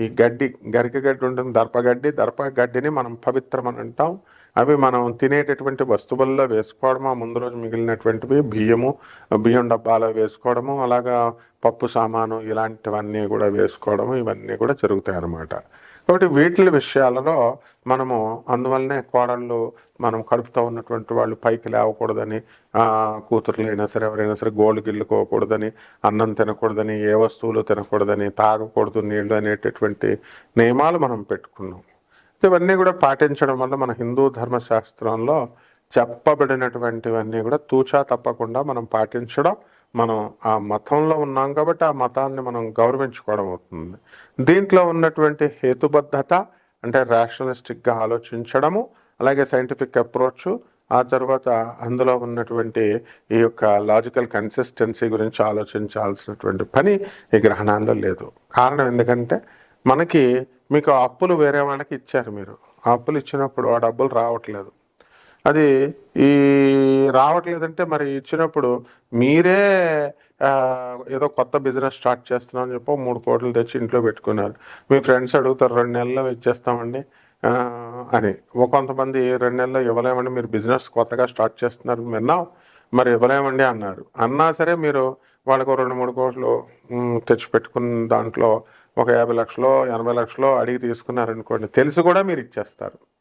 ఈ గడ్డి గరిక గడ్డి ఉంటుంది దర్పగడ్డి దర్పగడ్డిని మనం పవిత్రం అని అంటాం. అవి మనం తినేటటువంటి వస్తువుల్లో వేసుకోవడము ఆ ముందు రోజు మిగిలినటువంటివి బియ్యము బియ్యం డబ్బాలో వేసుకోవడము అలాగా పప్పు సామాను ఇలాంటివన్నీ కూడా వేసుకోవడము ఇవన్నీ కూడా జరుగుతాయి అన్నమాట. కాబట్టి వీటి విషయాలలో మనము అందువల్లనే కోడళ్ళు మనం కడుపుతో ఉన్నటువంటి వాళ్ళు పైకి లేవకూడదని ఆ, కూతుర్లైనా సరే ఎవరైనా సరే గోల్డ్ గిల్లుకోకూడదని అన్నం తినకూడదని ఏ వస్తువులు తినకూడదని తాగకూడదు నీళ్ళు అనేటటువంటి నియమాలు మనం పెట్టుకున్నాం. ఇవన్నీ కూడా పాటించడం వల్ల మన హిందూ ధర్మశాస్త్రంలో చెప్పబడినటువంటివన్నీ కూడా తూచా తప్పకుండా మనం పాటించడం మనం ఆ మతంలో ఉన్నాం కాబట్టి ఆ మతాన్ని మనం గౌరవించుకోవడం అవుతుంది. దీంట్లో ఉన్నటువంటి హేతుబద్ధత అంటే రేషనలిస్టిక్గా ఆలోచించడము అలాగే సైంటిఫిక్ అప్రోచ్ ఆ తర్వాత అందులో ఉన్నటువంటి ఈ యొక్క లాజికల్ కన్సిస్టెన్సీ గురించి ఆలోచించాల్సినటువంటి పని ఈ గ్రహణాల్లో లేదు. కారణం ఎందుకంటే మనకి మీకు అప్పులు వేరే వాళ్ళకి ఇచ్చారు మీరు. ఆ అప్పులు ఇచ్చినప్పుడు ఆ డబ్బులు రావట్లేదు. అది ఈ రావట్లేదంటే మరి ఇచ్చినప్పుడు మీరే ఏదో కొత్త బిజినెస్ స్టార్ట్ చేస్తున్నామని చెప్పి మూడు కోట్లు తెచ్చి ఇంట్లో పెట్టుకున్నారు. మీ ఫ్రెండ్స్ అడుగుతారు రెండు నెలల్లో ఇచ్చేస్తామండి. అని కొంతమంది రెండు నెలల్లో ఇవ్వలేమండి మీరు బిజినెస్ కొత్తగా స్టార్ట్ చేస్తున్నారు విన్నాం మరి ఇవ్వలేమండి అన్నారు. అన్నా సరే మీరు వాళ్ళకు రెండు మూడు కోట్లు తెచ్చిపెట్టుకున్న తెచ్చి దాంట్లో ఒక యాభై లక్షలో ఎనభై లక్షలో అడిగి తీసుకున్నారనుకోండి తెలిసి కూడా మీరు ఇచ్చేస్తారు.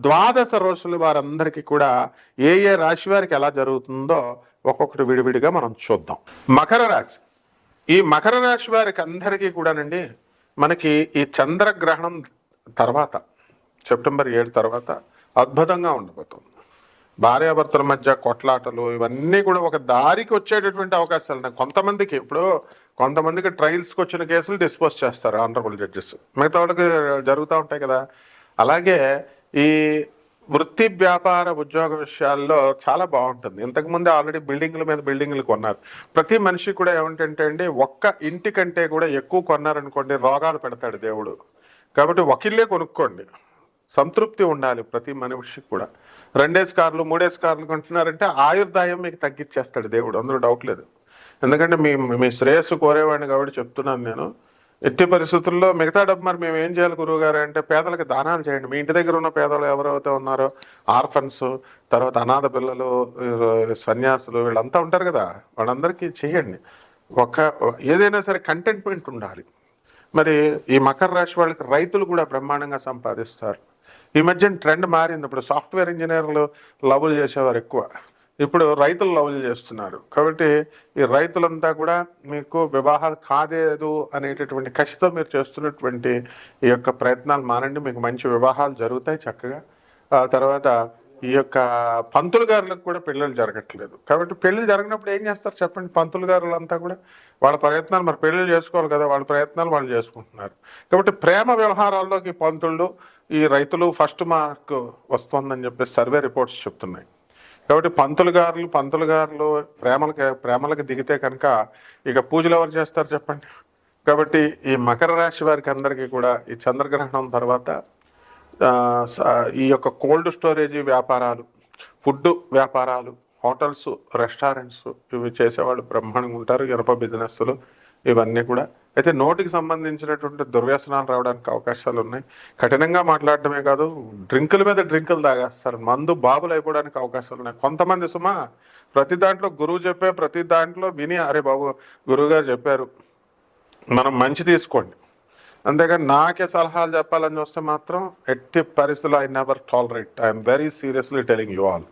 ద్వాదశ రోజులు వారందరికీ కూడా ఏ ఏ రాశి వారికి ఎలా జరుగుతుందో ఒక్కొక్కటి విడివిడిగా మనం చూద్దాం. మకర రాశి. ఈ మకర రాశి వారికి అందరికీ కూడానండి మనకి ఈ చంద్రగ్రహణం తర్వాత సెప్టెంబర్ ఏడు తర్వాత అద్భుతంగా ఉండబోతుంది. భార్యాభర్తల మధ్య కొట్లాటలు ఇవన్నీ కూడా ఒక దారికి వచ్చేటటువంటి అవకాశాలు ఉన్నాయి. కొంతమందికి ఇప్పుడు కొంతమందికి ట్రయల్స్కి వచ్చిన కేసులు డిస్పోజ్ చేస్తారు ఆనరబుల్ జడ్జెస్. మిగతా వాళ్ళకి జరుగుతూ ఉంటాయి కదా. అలాగే ఈ వృత్తి వ్యాపార ఉద్యోగ విషయాల్లో చాలా బాగుంటుంది. ఇంతకుముందు ఆల్రెడీ బిల్డింగ్ల మీద బిల్డింగ్లు కొన్నారు. ప్రతి మనిషి కూడా ఏమిటంటే అండి ఒక్క ఇంటి కంటే కూడా ఎక్కువ కొన్నారనుకోండి రోగాలు పెడతాడు దేవుడు. కాబట్టి ఒకళ్ళే కొనుక్కోండి. సంతృప్తి ఉండాలి ప్రతి మనిషికి కూడా. రెండేసి కార్లు మూడేసి కార్లు కొంటున్నారంటే ఆయుర్దాయం మీకు తగ్గించేస్తాడు దేవుడు. అందులో డౌట్ లేదు. ఎందుకంటే మీ మీ శ్రేయస్సు కోరేవాడిని కాబట్టి చెప్తున్నాను నేను. ఎట్టి పరిస్థితుల్లో మిగతా డబ్బు మరి మేము ఏం చేయాలి గురువు గారు అంటే పేదలకు దానాలు చేయండి. మీ ఇంటి దగ్గర ఉన్న పేదలు ఎవరైతే ఉన్నారో ఆర్ఫన్స్ తర్వాత అనాథ పిల్లలు సన్యాసులు వీళ్ళంతా ఉంటారు కదా వాళ్ళందరికీ చేయండి. ఒక ఏదైనా సరే కంటెంట్మెంట్ ఉండాలి. మరి ఈ మకర రాశి వాళ్ళకి రైతులు కూడా బ్రహ్మాండంగా సంపాదిస్తారు. ఈ మధ్యన ట్రెండ్ మారింది. ఇప్పుడు సాఫ్ట్వేర్ ఇంజనీర్లు లవ్లు చేసేవారు ఎక్కువ. ఇప్పుడు రైతులు లవ్లు చేస్తున్నారు. కాబట్టి ఈ రైతులంతా కూడా మీకు వివాహాలు కాదేదు అనేటటువంటి కసితో మీరు చేస్తున్నటువంటి ఈ యొక్క ప్రయత్నాలు మానండి. మీకు మంచి వివాహాలు జరుగుతాయి చక్కగా. ఆ తర్వాత ఈ యొక్క పంతులు గారులకు కూడా పెళ్ళిళ్ళు జరగట్లేదు. కాబట్టి పెళ్ళిళ్ళు జరగనప్పుడు ఏం చేస్తారు చెప్పండి? పంతులు గారులంతా కూడా వాళ్ళ ప్రయత్నాలు మరి పెళ్ళిళ్ళు చేసుకోవాలి కదా వాళ్ళ ప్రయత్నాలు వాళ్ళు చేసుకుంటున్నారు. కాబట్టి ప్రేమ వ్యవహారాల్లోకి పంతుళ్ళు ఈ రైతులు ఫస్ట్ మార్క్ వస్తుందని చెప్పేసి సర్వే రిపోర్ట్స్ చెప్తున్నాయి. కాబట్టి పంతులు గారులు పంతులు గారులు ప్రేమలకి ప్రేమలకు దిగితే కనుక ఇక పూజలు ఎవరు చేస్తారు చెప్పండి? కాబట్టి ఈ మకర రాశి వారికి అందరికీ కూడా ఈ చంద్రగ్రహణం తర్వాత స- ఈ యొక్క కోల్డ్ స్టోరేజ్ వ్యాపారాలు ఫుడ్ వ్యాపారాలు హోటల్స్ రెస్టారెంట్స్ ఇవి చేసేవాళ్ళు బ్రహ్మాండంగా ఉంటారు ఇనప బిజినెస్లు ఇవన్నీ కూడా. అయితే నోటికి సంబంధించినటువంటి దుర్వ్యసనాలు రావడానికి అవకాశాలు ఉన్నాయి. కఠినంగా మాట్లాడటమే కాదు డ్రింకుల మీద డ్రింకులు తాగేస్తారు. మందు బాబులు అయిపోవడానికి అవకాశాలు ఉన్నాయి. కొంతమంది సుమా ప్రతి దాంట్లో గురువు చెప్పే ప్రతి దాంట్లో విని అరే బాబు గురువుగారు చెప్పారు మనం మంచి తీసుకోండి. అంతేగాని నాకే సలహాలు చెప్పాలని చూస్తే మాత్రం ఎట్టి పరిస్థితుల్లో I never tolerate I'm very seriously telling you all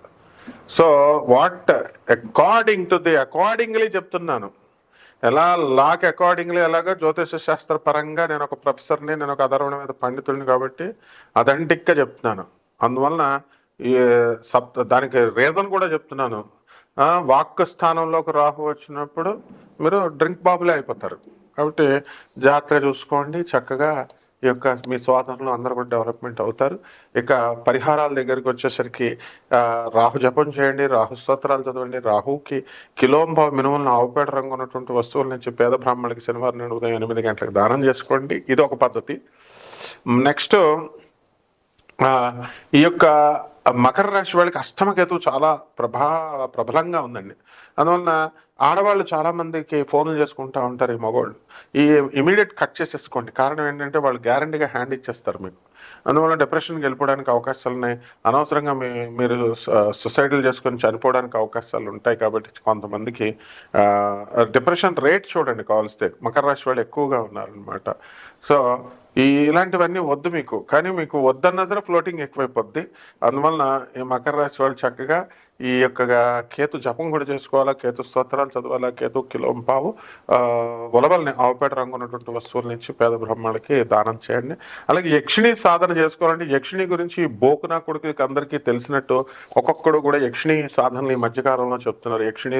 so what according to the accordingly చెప్తున్నాను. ఎలా లాక్ అకార్డింగ్లీ ఎలాగో జ్యోతిష శాస్త్ర పరంగా నేను ఒక ప్రొఫెసర్ని నేను ఒక అధర్వణ మీద పండితుడిని కాబట్టి అదంటిక్గా చెప్తున్నాను. అందువలన ఈ సబ్ దానికి రీజన్ కూడా చెప్తున్నాను. వాక్ స్థానంలోకి రాహు వచ్చినప్పుడు మీరు డ్రింక్ బాబులే అయిపోతారు. కాబట్టి జాగ్రత్తగా చూసుకోండి చక్కగా ఈ యొక్క మీ సోదరులు అందరూ కూడా డెవలప్మెంట్ అవుతారు. ఇక పరిహారాల దగ్గరికి వచ్చేసరికి రాహు జపం చేయండి రాహు స్తోత్రాలు చదవండి రాహుకి కిలోంబ మినుములను ఆవుపేట రంగు ఉన్నటువంటి వస్తువుల నుంచి పేద బ్రాహ్మణులకి శనివారం నుండి ఉదయం ఎనిమిది గంటలకు దానం చేసుకోండి. ఇది ఒక పద్ధతి. నెక్స్ట్ ఈ యొక్క మకర రాశి వాళ్ళకి అష్టమకేతు చాలా ప్రభా ప్రబలంగా ఉందండి. అందువలన ఆడవాళ్ళు చాలామందికి ఫోన్లు చేసుకుంటూ ఉంటారు ఈ మగవాళ్ళు. ఈ ఇమీడియట్ కట్ చేసేసుకోండి. కారణం ఏంటంటే వాళ్ళు గ్యారంటీగా హ్యాండ్ ఇచ్చేస్తారు మీకు. అందువల్ల డిప్రెషన్కి వెళ్ళిపోవడానికి అవకాశాలు ఉన్నాయి. అనవసరంగా మీ మీరు సుసైడల్ చేసుకొని చనిపోవడానికి అవకాశాలు ఉంటాయి కాబట్టి కొంతమందికి డిప్రెషన్ రేట్ చూడండి కావలిస్తే. మకర రాశి వాళ్ళు ఎక్కువగా ఉన్నారనమాట సో ఈ ఇలాంటివన్నీ వద్దు మీకు. కానీ మీకు వద్దన్నా సరే ఫ్లోటింగ్ ఎక్కువైపోద్ది. అందువలన ఈ మకర రాశి వాళ్ళు చక్కగా ఈ యొక్క కేతు జపం కూడా చేసుకోవాలా కేతు స్తోత్రాలు చదవాలా కేతు కిలో పావు. ఉలవల్ని ఆవుపేట రంగు ఉన్నటువంటి వస్తువుల నుంచి పేద బ్రహ్మణులకి దానం చేయండి. అలాగే యక్షిణి సాధన చేసుకోవాలంటే యక్షిణి గురించి బోకున బోకునా కొడుకుకి అందరికీ తెలిసినట్టు ఒక్కొక్కడు కూడా యక్షిణి సాధనలు ఈ మధ్యకాలంలో చెప్తున్నారు. యక్షిణి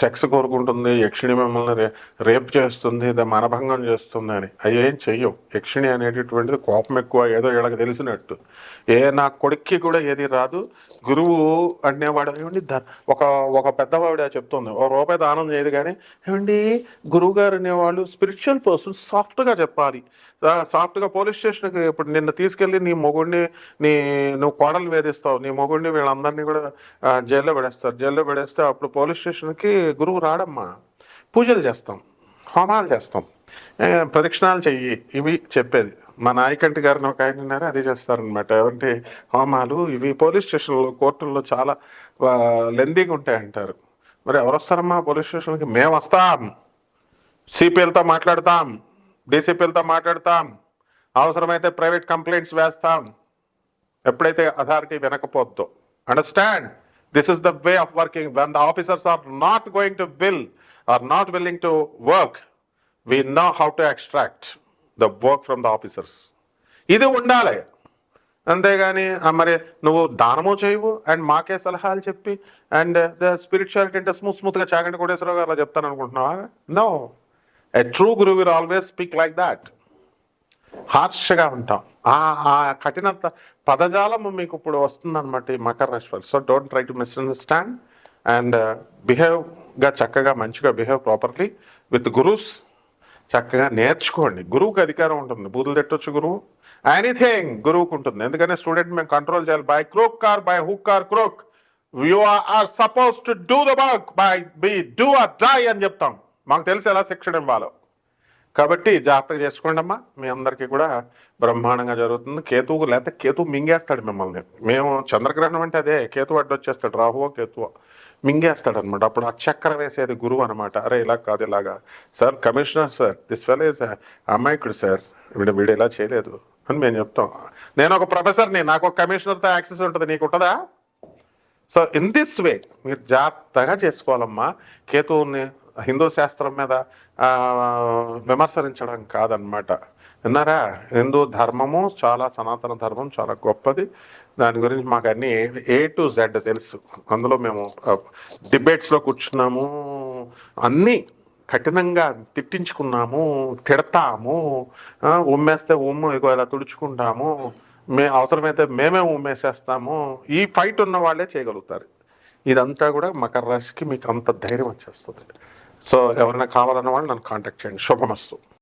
సెక్స్ కోరుకుంటుంది యక్షిణి మిమ్మల్ని రే రేప్ చేస్తుంది మనభంగం చేస్తుంది అని. అవి ఏం చెయ్యవు. యక్షిణి అనేటటువంటిది కోపం ఎక్కువ ఏదో వీళ్ళకి తెలిసినట్టు. ఏ నా కొడుక్కి కూడా ఏది రాదు. గురువు అనేవాడు ఏమండి? ఒక ఒక పెద్దవావిడ చెప్తుంది. ఒక రూపాయి దానం చేయదు కానీ ఏమండి? గురువు గారు అనేవాళ్ళు స్పిరిచువల్ పర్సన్ సాఫ్ట్గా చెప్పాలి. సాఫ్ట్గా పోలీస్ స్టేషన్కి ఇప్పుడు నిన్న తీసుకెళ్ళి నీ మొగుడిని నీ నువ్వు కోడలు వేధిస్తావు. నీ మొగుడిని వీళ్ళందరినీ కూడా జైల్లో పడేస్తారు. జైల్లో పడేస్తే అప్పుడు పోలీస్ స్టేషన్కి గురువు రాడమ్మా. పూజలు చేస్తాం. హోమాలు చేస్తాం. ప్రదక్షిణాలు చెయ్యి. ఇవి చెప్పేది. మా నాయకంటి గారిని ఒక ఆయన ఉన్నారు అది చేస్తారనమాట ఏమంటే హోమాలు ఇవి పోలీస్ స్టేషన్లో కోర్టుల్లో చాలా లెందీగా ఉంటాయి అంటారు. మరి ఎవరు వస్తారమ్మా పోలీస్ స్టేషన్కి? మేము వస్తాం సిపిఎల్తో మాట్లాడతాం. డీసీపీలతో మాట్లాడతాం. అవసరమైతే ప్రైవేట్ కంప్లైంట్స్ వేస్తాం. ఎప్పుడైతే authority వినకపోద్దో. Understand? This is the way of working. When the officers are not going to will are not willing to work we know how to extract the work from the officers. ఇది ఉండాలి. అంతేగాని మరి నువ్వు దానము చేయవు. And మాకే సలహాలు చెప్పి అండ్ ద స్పిరిచువాలిటీ అంటే స్మూత్ స్మూత్గా చాగంటి కోటేశ్వరరావు గారు అలా చెప్తాను అనుకుంటున్నావా no. A true guru will always speak like that హార్ష్గా ఉంటాం. ఆ కఠిన కఠినత పదజాలం మీకు ఇప్పుడు వస్తుందన్నమాట ఈ మకర రాశి so don't try to misunderstand and బిహేవ్గా చక్కగా మంచిగా బిహేవ్ ప్రాపర్లీ విత్ గురూస్ చక్కగా నేర్చుకోండి. గురువుకి అధికారం ఉంటుంది. బూతులు తిట్టొచ్చు గురువు. ఎనీథింగ్ గురువుకు ఉంటుంది. ఎందుకంటే స్టూడెంట్ మేము కంట్రోల్ చేయాలి. By crook or by hook or crook you are suppose to do the work by be do or die అని చెప్తాం. మాకు తెలిసి ఎలా శిక్షణ ఇవ్వాలో. కాబట్టి జాగ్రత్తగా చేసుకోండి అమ్మా. మీ అందరికీ కూడా బ్రహ్మాండంగా జరుగుతుంది. కేతువు లేకపోతే కేతువు మింగేస్తాడు మిమ్మల్ని. మేము చంద్రగ్రహణం అంటే అదే కేతు అడ్డు వచ్చేస్తాడు. రాహువో కేతువో మింగేస్తాడు అనమాట అప్పుడు ఆ చక్కెర వేసేది గురువు అనమాట అరే ఇలా కాదు ఇలాగా. Sir commissioner sir this well is అమాయకుడు సార్. వీడు వీడు ఇలా చేయలేదు. అని మేము చెప్తాం. నేను ఒక ప్రొఫెసర్ని నాకు ఒక కమిషనర్తో యాక్సెస్ ఉంటుంది నీకు ఉంటుందా సో ఇన్ దిస్ వే మీరు జాగ్రత్తగా చేసుకోవాలమ్మా. కేతువుని హిందూ శాస్త్రం మీద విమర్శించడం కాదనమాట విన్నారా? హిందూ ధర్మము చాలా సనాతన ధర్మం చాలా గొప్పది. దాని గురించి మాకు అన్ని ఏ టు జెడ్ తెలుసు. అందులో మేము డిబేట్స్లో కూర్చున్నాము. అన్నీ కఠినంగా తిట్టించుకున్నాము తిడతాము ఉమ్మేస్తే ఉమ్ము ఇగో ఇలా తుడుచుకుంటాము మే అవసరమైతే మేమే ఉమ్మేసేస్తాము ఈ ఫైట్ ఉన్న వాళ్ళే చేయగలుగుతారు. ఇదంతా కూడా మకర రాశికి మీకు అంత ధైర్యం వచ్చేస్తుంది. సో ఎవరైనా కావాలన్న వాళ్ళు నన్ను కాంటాక్ట్ చేయండి. శుభమస్తు.